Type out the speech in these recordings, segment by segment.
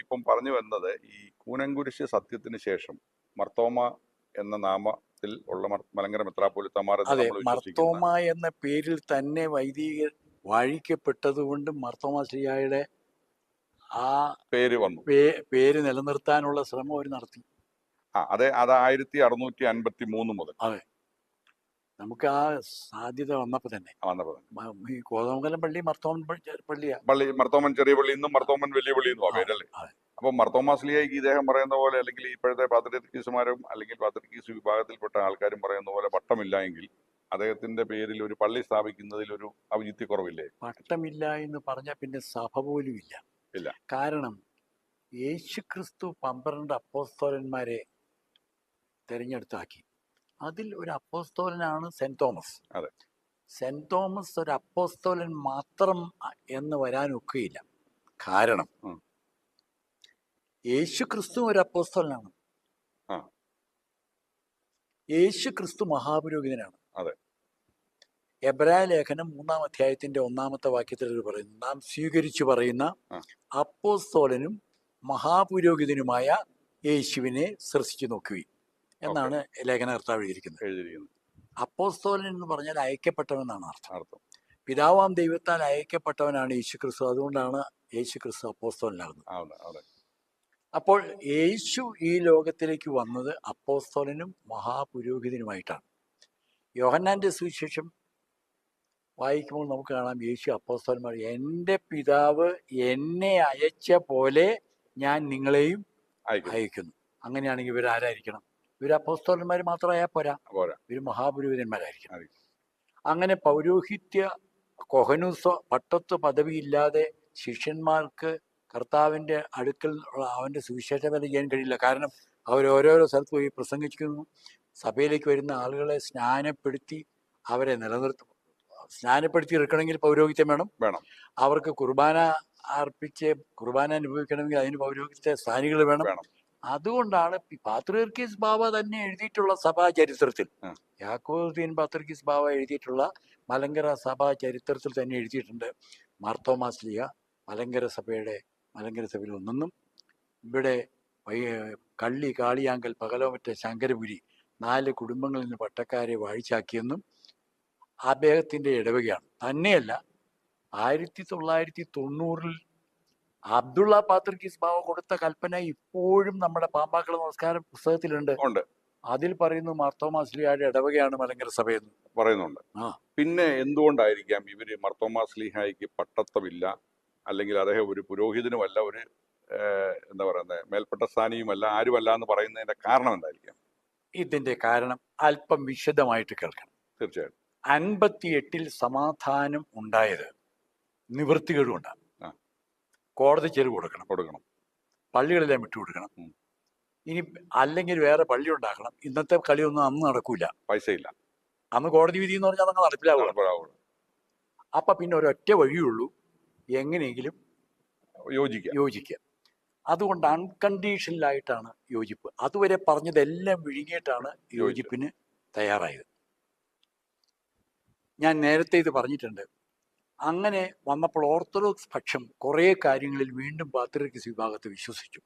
ഇപ്പം പറഞ്ഞു വന്നത് ഈ കൂനങ്കുരിശ് സത്യത്തിന് ശേഷം മർത്തോമ എന്ന നാമത്തിൽ ഉള്ള മലങ്കര അതെ വിശ്വസിക്കുന്ന മർത്തോമ എന്ന പേരിൽ തന്നെ വൈദികർ വാഴിക്കപ്പെട്ടതുകൊണ്ട് മർത്തോമ ശ്രീയായുടെ ആ പേര് വന്നു. പേര് നിലനിർത്താനുള്ള ശ്രമം അവർ നടത്തി. ആ അതെ അത് ആയിരത്തി അറുന്നൂറ്റി അൻപത്തി മൂന്ന് മുതൽ നമുക്ക് ആ സാധ്യത വന്നപ്പോ തന്നെ. വന്നപ്പോൾ ഈ കോതമംഗലം പള്ളി മർത്തോമൻ പള്ളി- പള്ളിയാ പള്ളി മർത്തോമൻ ചെറിയ പള്ളി ഇന്നും മർത്തോമൻ വലിയ പള്ളി എന്നും പേരല്ലേ. അപ്പം മർത്തോമാസ്ലിയായിക്ക് ഇദ്ദേഹം പറയുന്ന പോലെ അല്ലെങ്കിൽ ഇപ്പോഴത്തെ പാത്രീസുമാരും അല്ലെങ്കിൽ പാത്രീസ് വിഭാഗത്തിൽപ്പെട്ട ആൾക്കാരും പറയുന്ന പോലെ പട്ടമില്ല എങ്കിൽ അദ്ദേഹത്തിന്റെ പേരിൽ ഒരു പള്ളി സ്ഥാപിക്കുന്നതിൽ ഒരു ഔചിത്യക്കുറവില്ലേ? പട്ടമില്ല എന്ന് പറഞ്ഞാൽ പിന്നെ സഭ പോലും ഇല്ല. ഇല്ല. കാരണം യേശുക്രിസ്തു പന്ത്രണ്ട് അപ്പോസ്തോലന്മാരെ തെരഞ്ഞെടുത്താക്കി. അതിൽ ഒരു അപ്പോസ്തോലനാണ് സെന്റ് തോമസ് അതെ. സെന്റ് തോമസ് ഒരു അപ്പോസ്തോലൻ മാത്രം എന്ന് വരാൻ ഒക്കുകയില്ല കാരണം. യേശു ക്രിസ്തു ഒരു അപ്പോസ്തോലനാണ്. യേശു ക്രിസ്തു മഹാപുരോഹിതനാണ് അതെ. എബ്രായ ലേഖനം മൂന്നാം അധ്യായത്തിന്റെ ഒന്നാമത്തെ വാക്യത്തിൽ പറയുന്നു നാം സ്വീകരിച്ചു പറയുന്ന അപ്പോസ്തോലനും മഹാപുരോഹിതനുമായ യേശുവിനെ സൃഷ്ടിച്ചു നോക്കുകയും എന്നാണ് ലേഖനകർത്താവ് എഴുതിയിരിക്കുന്നത്. എഴുതിയിരിക്കുന്നത്. അപ്പോസ്തോലൻ എന്ന് പറഞ്ഞാൽ അയക്കപ്പെട്ടവനാണ് അർത്ഥം. അർത്ഥം. പിതാവാം ദൈവത്താൽ അയക്കപ്പെട്ടവനാണ് യേശു ക്രിസ്തു അതുകൊണ്ടാണ് യേശു ക്രിസ്തു അപ്പോസ്തോലനാകുന്നത് അപ്പോൾ യേശു ഈ ലോകത്തിലേക്ക് വന്നത് അപ്പോസ്തോലനും മഹാപുരോഹിതനുമായിട്ടാണ്. യോഹന്നാന്റെ സുവിശേഷം വായിക്കുമ്പോൾ നമുക്ക് കാണാം യേശു അപ്പോസ്തോലന്മാർ എന്റെ പിതാവ് എന്നെ അയച്ച പോലെ ഞാൻ നിങ്ങളെയും അയക്കുന്നു. അങ്ങനെയാണെങ്കിൽ ഇവർ ആരായിരിക്കണം ഇവർ അപ്പോസ്തോലന്മാർ മാത്രമായാൽ പോരാ. പോരാ. ഇവർ ആയിരിക്കും. അങ്ങനെ പൗരോഹിത്യ കൊഹനൂസ് പട്ടത്ത് പദവിയില്ലാതെ ശിഷ്യന്മാർക്ക് കർത്താവിന്റെ അടുക്കൽ അവന്റെ സുവിശേഷ വില ചെയ്യാൻ കഴിയില്ല. കാരണം അവർ ഓരോരോ സ്ഥലത്ത് പോയി പ്രസംഗിക്കുന്നു. സഭയിലേക്ക് വരുന്ന ആളുകളെ സ്നാനപ്പെടുത്തി അവരെ നിലനിർത്തും. സ്നാനപ്പെടുത്തി എടുക്കണമെങ്കിൽ പൗരോഹിത്യം വേണം. വേണം. അവർക്ക് കുർബാന അർപ്പിച്ച് കുർബാന അനുഭവിക്കണമെങ്കിൽ അതിന് പൗരോഹിത്യ സ്ഥാനികൾ വേണം. വേണം. അതുകൊണ്ടാണ് പാത്രീർക്കീസ് ബാബ തന്നെ എഴുതിയിട്ടുള്ള സഭാ ചരിത്രത്തിൽ. യാക്കോബീൻ പാത്രീർക്കീസ് ബാബ എഴുതിയിട്ടുള്ള മലങ്കര സഭാ ചരിത്രത്തിൽ തന്നെ എഴുതിയിട്ടുണ്ട്. മാർത്തോമാസ്ലിയ മലങ്കര സഭയുടെ മലങ്കര സഭയിൽ ഒന്നെന്നും ഇവിടെ കള്ളി കാളിയാങ്കൽ പകലോമറ്റ ശങ്കരപുരി നാല് കുടുംബങ്ങളിൽ നിന്ന് പട്ടക്കാരെ വാഴിച്ചാക്കിയെന്നും അദ്ദേഹത്തിന്റെ ഇടവകയാണ്. തന്നെയല്ല ആയിരത്തി തൊള്ളായിരത്തി തൊണ്ണൂറിൽ അബ്ദുള്ള പാത്രിക്കിസ് ബാവ കൊടുത്ത കൽപ്പന ഇപ്പോഴും നമ്മുടെ പാമ്പാക്കള നമസ്കാരം പുസ്തകത്തിലുണ്ട്. ഉണ്ട്. അതിൽ പറയുന്നു മർത്തോമാസ്ലിഹായുടെ ഇടവകയാണ് മലങ്കര സഭയെന്ന്. പറയുന്നുണ്ട്. പിന്നെ എന്തുകൊണ്ടായിരിക്കാം ഇവർ മർത്തോമാസ്ലിഹായിക്ക് പട്ടത്തമില്ല അല്ലെങ്കിൽ അദ്ദേഹം ഒരു പുരോഹിതനുമല്ല ഒരു എന്താ പറയുന്നത് മേൽപ്പെട്ട സ്ഥാനിയുമല്ല ആരുമല്ല എന്ന് പറയുന്നതിന്റെ കാരണം എന്തായിരിക്കാം? ഇതിന്റെ കാരണം അല്പം വിശദമായിട്ട് കേൾക്കണം. തീർച്ചയായിട്ടും. അൻപത്തി എട്ടിൽ സമാധാനം ഉണ്ടായത് നിവൃത്തികേടുകൊണ്ടാണ്. കോടതി ചെരുവ് കൊടുക്കണം. കൊടുക്കണം. പള്ളികളെല്ലാം വിട്ടു കൊടുക്കണം. ഇനി അല്ലെങ്കിൽ വേറെ പള്ളി ഉണ്ടാക്കണം. ഇന്നത്തെ കളിയൊന്നും അന്ന് നടക്കൂല. പൈസയില്ല. അന്ന് കോടതി വിധി എന്ന് പറഞ്ഞാൽ അതങ്ങ് നടപ്പിലാവുള്ളൂ. അപ്പൊ പിന്നെ ഒരൊറ്റ വഴിയുള്ളൂ. എങ്ങനെയെങ്കിലും യോജിക്കുക യോജിക്കുക അതുകൊണ്ട് അൺകണ്ടീഷണലായിട്ടാണ് യോജിപ്പ്. അതുവരെ പറഞ്ഞതെല്ലാം വിഴുങ്ങിയിട്ടാണ് യോജിപ്പിന് തയ്യാറായത്. ഞാൻ നേരത്തെ ഇത് പറഞ്ഞിട്ടുണ്ട്. അങ്ങനെ വന്നപ്പോൾ ഓർത്തഡോക്സ് പക്ഷം കുറെ കാര്യങ്ങളിൽ വീണ്ടും പാത്രിക്കിസ് വിഭാഗത്തെ വിശ്വസിച്ചു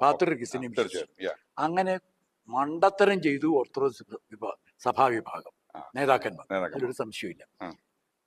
പാത്രിക്കിസിനെ അങ്ങനെ മണ്ടത്തരം ചെയ്തു ഓർത്തഡോക്സ് വിഭാഗ സഭാവിഭാഗം വിഭാഗം നേതാക്കന്മാർ. അതിലൊരു സംശയമില്ല.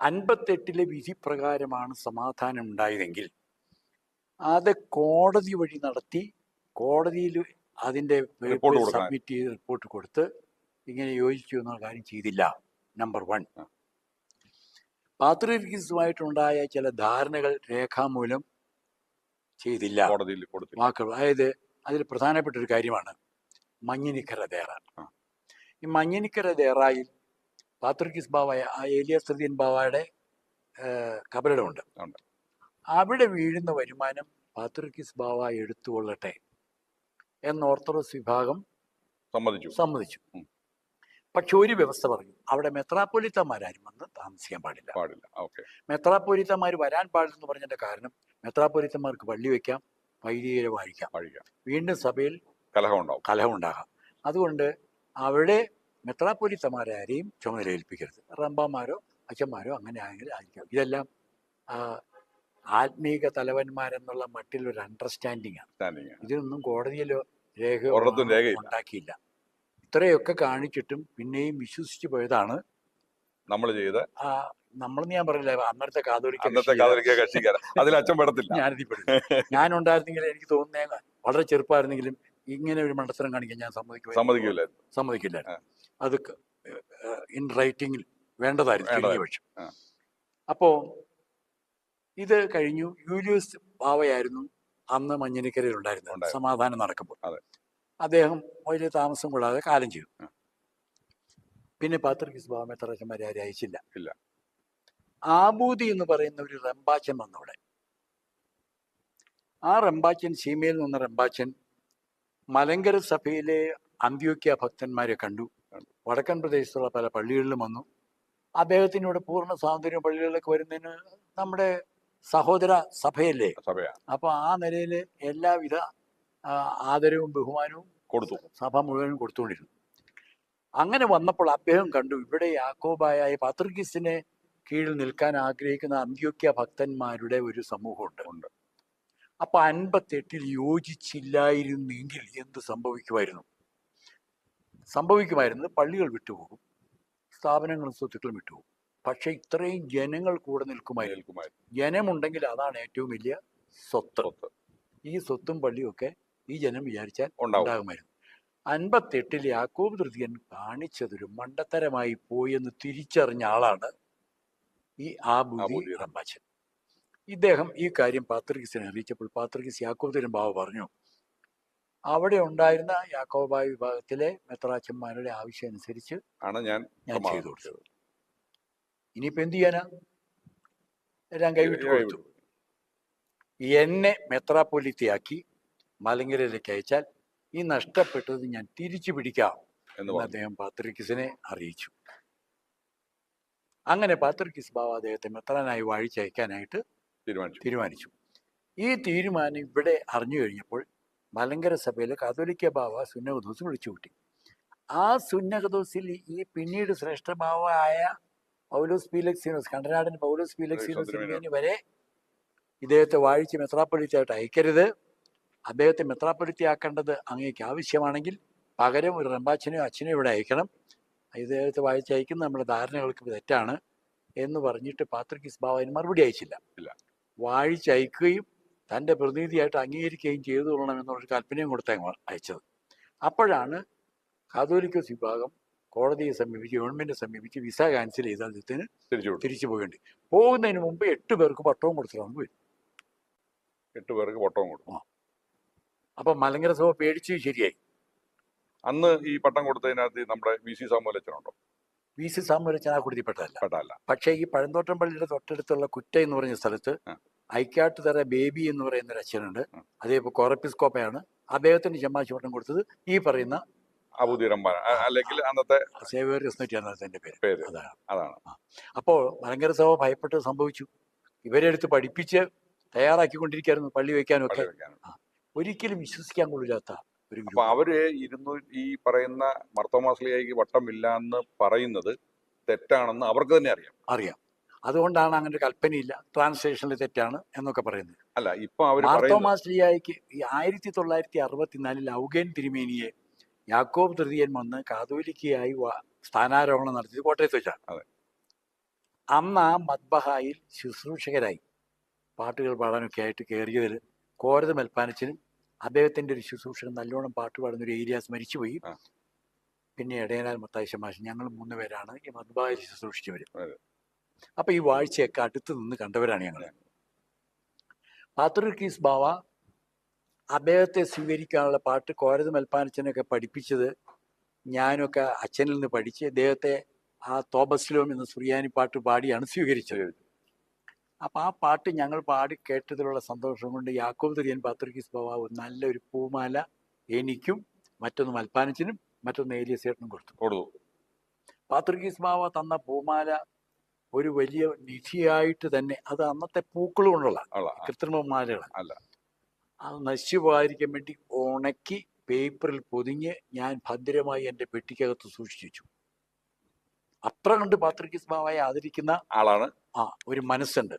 അൻപത്തെട്ടിലെ വിധി പ്രകാരമാണ് സമാധാനം ഉണ്ടായതെങ്കിൽ അത് കോടതി വഴി നടത്തി കോടതിയിൽ അതിന്റെ. സബ്മിറ്റ് ചെയ്ത് റിപ്പോർട്ട് കൊടുത്ത് ഇങ്ങനെ യോജിച്ചു എന്നുള്ള കാര്യം ചെയ്തില്ല നമ്പർ വൺ. പാത്രീർഗീസുമായിട്ടുണ്ടായ ചില ധാരണകൾ രേഖാമൂലം ചെയ്തില്ല. കോടതിയിൽ വാക്കുകൾ അതായത് അതിൽ പ്രധാനപ്പെട്ട ഒരു കാര്യമാണ്. മഞ്ഞിനിക്കര ദേറ ഈ മഞ്ഞിനിക്കര ദേറായിൽ പാത്രിക്കിസ് ബാവായ ആ ഏലിയസ്തീൻ ബാവയുടെ കബറിടമുണ്ട്. ഉണ്ട്. അവിടെ വീഴുന്ന വരുമാനം പാത്രിക്കിസ് ബാവ എടുത്തുകൊള്ളട്ടെ എന്ന് ഓർത്തഡോക്സ് വിഭാഗം സമ്മതിച്ചു. സമ്മതിച്ചു. പക്ഷെ ഒരു വ്യവസ്ഥ പറഞ്ഞു. അവിടെ മെത്രാപ്പൊലിത്തമാരും വന്ന് താമസിക്കാൻ പാടില്ല. പാടില്ല. ഓക്കെ. മെത്രാപ്പൊലിത്തമാർ വരാൻ പാടില്ലെന്ന് പറഞ്ഞതിന്റെ കാരണം മെത്രാപ്പൊലിത്തമാർക്ക് പള്ളി വെക്കാം വൈദികരെ വാഴിക്കാം. വീണ്ടും സഭയിൽ കലഹം ഉണ്ടാവും. കലഹമുണ്ടാകാം അതുകൊണ്ട് അവിടെ മെത്രാപ്പൊലിത്തമാരാരെയും ചുമതല ഏൽപ്പിക്കരുത് റമ്പാമാരോ അച്ഛന്മാരോ അങ്ങനെ ആയെങ്കിൽ ആയിരിക്കാം. ഇതെല്ലാം ആത്മീക തലവന്മാരെന്നുള്ള മട്ടിൽ ഒരു അണ്ടർസ്റ്റാൻഡിംഗ് ആണ്. ഇതിനൊന്നും കോടതിയിലോ രേഖ ഉണ്ടാക്കിയില്ല. ഇത്രയൊക്കെ കാണിച്ചിട്ടും പിന്നെയും വിശ്വസിച്ചു പോയതാണ്. നമ്മൾ ചെയ്ത് ആ നമ്മളെന്ന് ഞാൻ പറയില്ല അന്നത്തെ കാതോലിക്ക അന്നത്തെ കക്ഷിയില്ല. കാതലിക്ക കക്ഷിക്കാരൻ. അതിൽ അച്ഛൻ പെടത്തില്ല. ഞാനിതിൽ ഞാൻ ഉണ്ടായിരുന്നെങ്കിൽ എനിക്ക് തോന്നുന്ന വളരെ ചെറുപ്പമായിരുന്നെങ്കിലും ഇങ്ങനെ ഒരു മണ്ടത്തരം കാണിക്കാൻ ഞാൻ സമ്മതിക്കില്ല സമ്മതിക്കില്ല സമ്മതിക്കില്ല അത് ഇൻ റൈറ്റിംഗിൽ വേണ്ടതായിരുന്നു പക്ഷം അപ്പോ ഇത് കഴിഞ്ഞു. യൂലിയസ് ബാവയായിരുന്നു അന്ന് മഞ്ഞനിക്കരയിൽ ഉണ്ടായിരുന്നത് ഉണ്ടായിരുന്നു. സമാധാനം നടക്കുമ്പോൾ. അദ്ദേഹം വലിയ താമസം കൂടാതെ കാലം ചെയ്തു. പിന്നെ ബാവ മെത്രച്ചന്മാരെ ആരും അയച്ചില്ല. ഇല്ല. ആബൂതി എന്ന് പറയുന്ന ഒരു റംബാച്ചൻ വന്നവിടെ. ആ റംബാച്ചൻ സീമയിൽ നിന്ന റംബാച്ചൻ മലങ്കര സഭയിലെ അന്ത്യോക്യ ഭക്തന്മാരെ കണ്ടു. വടക്കൻ പ്രദേശത്തുള്ള പല പള്ളികളിലും വന്നു. അദ്ദേഹത്തിനോട് പൂർണ സ്വാതന്ത്ര്യം പള്ളികളിലേക്ക് വരുന്നതിന് നമ്മുടെ സഹോദര സഭയല്ലേ? സഭയാ. അപ്പൊ ആ നിലയിൽ എല്ലാവിധ ആദരവും ബഹുമാനവും കൊടുത്തു. സഭ മുഴുവനും കൊടുത്തുകൊണ്ടിരുന്നു. അങ്ങനെ വന്നപ്പോൾ അദ്ദേഹം കണ്ടു ഇവിടെ യാക്കോബായ പത്രികിസിനെ കീഴിൽ നിൽക്കാൻ ആഗ്രഹിക്കുന്ന അന്ത്യോക്യ ഭക്തന്മാരുടെ ഒരു സമൂഹമുണ്ട്. ഉണ്ട്. അപ്പൊ അൻപത്തെട്ടിൽ യോജിച്ചില്ലായിരുന്നെങ്കിൽ എന്ത് സംഭവിക്കുമായിരുന്നു? സംഭവിക്കുമായിരുന്നു പള്ളികൾ വിട്ടുപോകും സ്ഥാപനങ്ങളും സ്വത്തുക്കളും വിട്ടുപോകും. പക്ഷെ ഇത്രയും ജനങ്ങൾ കൂടെ നിൽക്കുമായിരുന്നു. ഏൽക്കുമായിരുന്നു ജനമുണ്ടെങ്കിൽ അതാണ് ഏറ്റവും വലിയ സ്വത്ത്. ഈ സ്വത്തും പള്ളിയും ഒക്കെ ഈ ജനം വിചാരിച്ചാൽ ഉണ്ടാകുമായിരുന്നു. അൻപത്തെട്ടിൽ യാക്കോബ് തൃതീയൻ കാണിച്ചതൊരു മണ്ടത്തരമായി പോയെന്ന് തിരിച്ചറിഞ്ഞ ആളാണ് ഈ ആബുദി റമ്പാച്ചൻ ഇദ്ദേഹം ഈ കാര്യം പാത്രികിസിനെ അറിയിച്ചപ്പോൾ പാത്രികിസ് യാക്കോബ് തിരുമ്പാവ് ബാബ പറഞ്ഞു അവിടെ ഉണ്ടായിരുന്ന യാക്കോബായ വിഭാഗത്തിലെ മെത്രാച്ചന്മാരുടെ ആവശ്യം അനുസരിച്ച് ആണ് ഞാൻ ഞാൻ ചെയ്തു കൊടുത്തത്. ഇനിയിപ്പോ എന്ത് ചെയ്യാനാ? എല്ലാം കൈവിട്ട് കൊടുത്തു. എന്നെ മെത്രാപ്പൊലിത്തയാക്കി മലങ്കരയിലേക്ക് അയച്ചാൽ ഈ നഷ്ടപ്പെട്ടത് ഞാൻ തിരിച്ചു പിടിക്കാം എന്ന് അദ്ദേഹം പാത്രിക്കിസിനെ അറിയിച്ചു. അങ്ങനെ പാത്രിക്കിസ് ബാബ അദ്ദേഹത്തെ മെത്രാനായി വാഴിച്ചയക്കാനായിട്ട് തീരുമാനിച്ചു. ഈ തീരുമാനം ഇവിടെ അറിഞ്ഞു കഴിഞ്ഞപ്പോൾ മലങ്കര സഭയിൽ കാതോലിക്ക ബാബ സുന്നകദോസ് വിളിച്ചു കൂട്ടി. ആ സുന്നകദോസിൽ ഈ പിന്നീട് ശ്രേഷ്ഠ ബാബായ പൗലോസ് പീലക്സിനോസ് കണ്ടനാടൻ പൗലോസ് പീലക്സിനോസ് വരെ ഇദ്ദേഹത്തെ വാഴിച്ച് മെത്രാപ്പൊളിച്ചായിട്ട് അയക്കരുത്. അദ്ദേഹത്തെ മെത്രാപ്പൊരുത്തിയാക്കേണ്ടത് അങ്ങേക്ക് ആവശ്യമാണെങ്കിൽ പകരം ഒരു റമ്പാച്ചനെയോ അച്ഛനെയോ ഇവിടെ അയക്കണം. ഇദ്ദേഹത്തെ വായിച്ചയക്കുന്ന നമ്മുടെ ധാരണകൾക്ക് തെറ്റാണ് എന്ന് പറഞ്ഞിട്ട് പാത്രിക്കിസ് ബാബ മറുപടി അയച്ചില്ല. ഇല്ല. വായിച്ചയക്കുകയും തന്റെ പ്രതിനിധിയായിട്ട് അംഗീകരിക്കുകയും ചെയ്തു കൊള്ളണം എന്നുള്ളൊരു കൽപ്പനയും കൊടുത്ത അയച്ചത്. അപ്പോഴാണ് കാതോലിക്കോസ് വിഭാഗം കോടതിയെ സമീപിച്ച് ഗവൺമെന്റിനെ സമീപിച്ച് വിസ ക്യാൻസൽ ചെയ്ത് അദ്ദേഹത്തിന് തിരിച്ചു പോകേണ്ടി. പോകുന്നതിന് മുമ്പ് എട്ട് പേർക്ക് പട്ടവും കൊടുത്തിട്ടാണ് പോയി. എട്ട് പേർക്ക് പട്ടവും കൊടുത്തു അപ്പൊ മലങ്കര സഭ പേടിച്ച് ശരിയായി. അന്ന് ഈ പട്ടം കൊടുത്തതിനകത്ത് നമ്മുടെ വി സി സാമൂലച്ചനുണ്ടോ വി സി സാമൂലച്ചന ആ കുടുതിപ്പെട്ടതല്ല പെട്ടല്ല പക്ഷേ ഈ പഴന്തോട്ടം പള്ളിയുടെ തൊട്ടടുത്തുള്ള കുറ്റ എന്ന് പറഞ്ഞ സ്ഥലത്ത് ഐക്യാട്ട് തറ ബേബി എന്ന് പറയുന്ന ഒരു അച്ഛനുണ്ട്. അതേപോലെ കോറപ്പിസ്കോപ്പയാണ്. അദ്ദേഹത്തിന് ചെമ്മാശോട്ടം കൊടുത്തത് ഈ പറയുന്ന അബുദീറമ്പാൻ അല്ലെങ്കിൽ അന്നത്തെ അദ്ദേഹത്തിന്റെ പേര്. പേര്. അതാണ്. അപ്പോൾ മലങ്കര സഭ ഭയപ്പെട്ട് സംഭവിച്ചു. ഇവരെ അടുത്ത് പഠിപ്പിച്ച് തയ്യാറാക്കിക്കൊണ്ടിരിക്കുകയായിരുന്നു പള്ളി വയ്ക്കാനും പള്ളി ഒക്കെ വെക്കാനും ഒരിക്കലും വിശ്വസിക്കാൻ കൊള്ളില്ലാത്ത ഒരു അപ്പൊ അവർ ഇരുന്നു ഈ പറയുന്ന മർത്തോമാസ്ലിയായിക്ക് വട്ടമില്ല എന്ന് പറയുന്നത് തെറ്റാണെന്ന് അവർക്ക് തന്നെ അറിയാം. അറിയാം. അതുകൊണ്ടാണ് അങ്ങനെ ഒരു കൽപ്പനയില്ല. ട്രാൻസ്ലേഷനിൽ തെറ്റാണ് എന്നൊക്കെ പറയുന്നത്. അല്ല ഇപ്പൊ അവർ മാർത്തോമാസ്ലിയായിക്ക് ഈ ആയിരത്തി തൊള്ളായിരത്തി അറുപത്തിനാലിൽ ഔഗേൻ തിരുമേനിയെ യാക്കോബ് തൃതീയൻ വന്ന് കാതോലിക്കയായി സ്ഥാനാരോഹണം നടത്തിയത് കോട്ടയത്ത് വെച്ചാണ്. അതെ. അന്ന് ആ മദ്ബഹായിൽ ശുശ്രൂഷകരായി പാട്ടുകൾ പാടാനൊക്കെ ആയിട്ട് കയറിയതിൽ കോരത മെൽപ്പാനച്ചനും അദ്ദേഹത്തിന്റെ ഒരു ശുശ്രൂഷകൻ നല്ലോണം പാട്ട് പാടുന്ന ഒരു ഏരിയാസ് മരിച്ചുപോയി. പിന്നെ ഇടയനാൽ മത്തായി ശമാശൻ ഞങ്ങൾ മൂന്ന് പേരാണ് ഈ മദ്ബഹായിൽ ശുശ്രൂഷിച്ചവർ അതെ. അപ്പൊ ഈ വാഴ്ചയൊക്കെ അടുത്ത് നിന്ന് കണ്ടവരാണ് ഞങ്ങൾ. പാത്രിക്കീസ് ബാവ അദ്ദേഹത്തെ സ്വീകരിക്കാനുള്ള പാട്ട് കോരത് മൽപ്പാനച്ചനൊക്കെ പഠിപ്പിച്ചത് ഞാനൊക്കെ അച്ഛനിൽ നിന്ന് പഠിച്ച് അദ്ദേഹത്തെ ആ തോബസ്ലോം എന്ന സുറിയാനി പാട്ട് പാടിയാണ് സ്വീകരിച്ചത്. അപ്പം ആ പാട്ട് ഞങ്ങൾ പാടി കേട്ടതിലുള്ള സന്തോഷം കൊണ്ട് യാക്കോബ് തിരിയൻ പാത്രിക്കീസ് ബാവ ഒരു നല്ലൊരു പൂമാല എനിക്കും മറ്റൊന്ന് മൽപ്പാനച്ചനും മറ്റൊന്ന് ഏലിയസേട്ടനും കൊടുത്തു. കൊടുത്തു. പാത്രിക്കീസ് ബാവ തന്ന പൂമാല ഒരു വലിയ നിധിയായിട്ട് തന്നെ അത് അന്നത്തെ പൂക്കൾ കൊണ്ടുള്ള അല്ല അല്ല. അത് നശിച്ചു പോകാതിരിക്കാൻ വേണ്ടി ഉണക്കി പേപ്പറിൽ പൊതിഞ്ഞ് ഞാൻ ഭദ്രമായി എന്റെ പെട്ടിക്കകത്ത് സൂക്ഷിച്ചു അത്ര കണ്ട് പാത്രിക്കിസ് ബാവയെ ആദരിക്കുന്ന ആളാണ് ആ ഒരു മനസ്സുണ്ട്.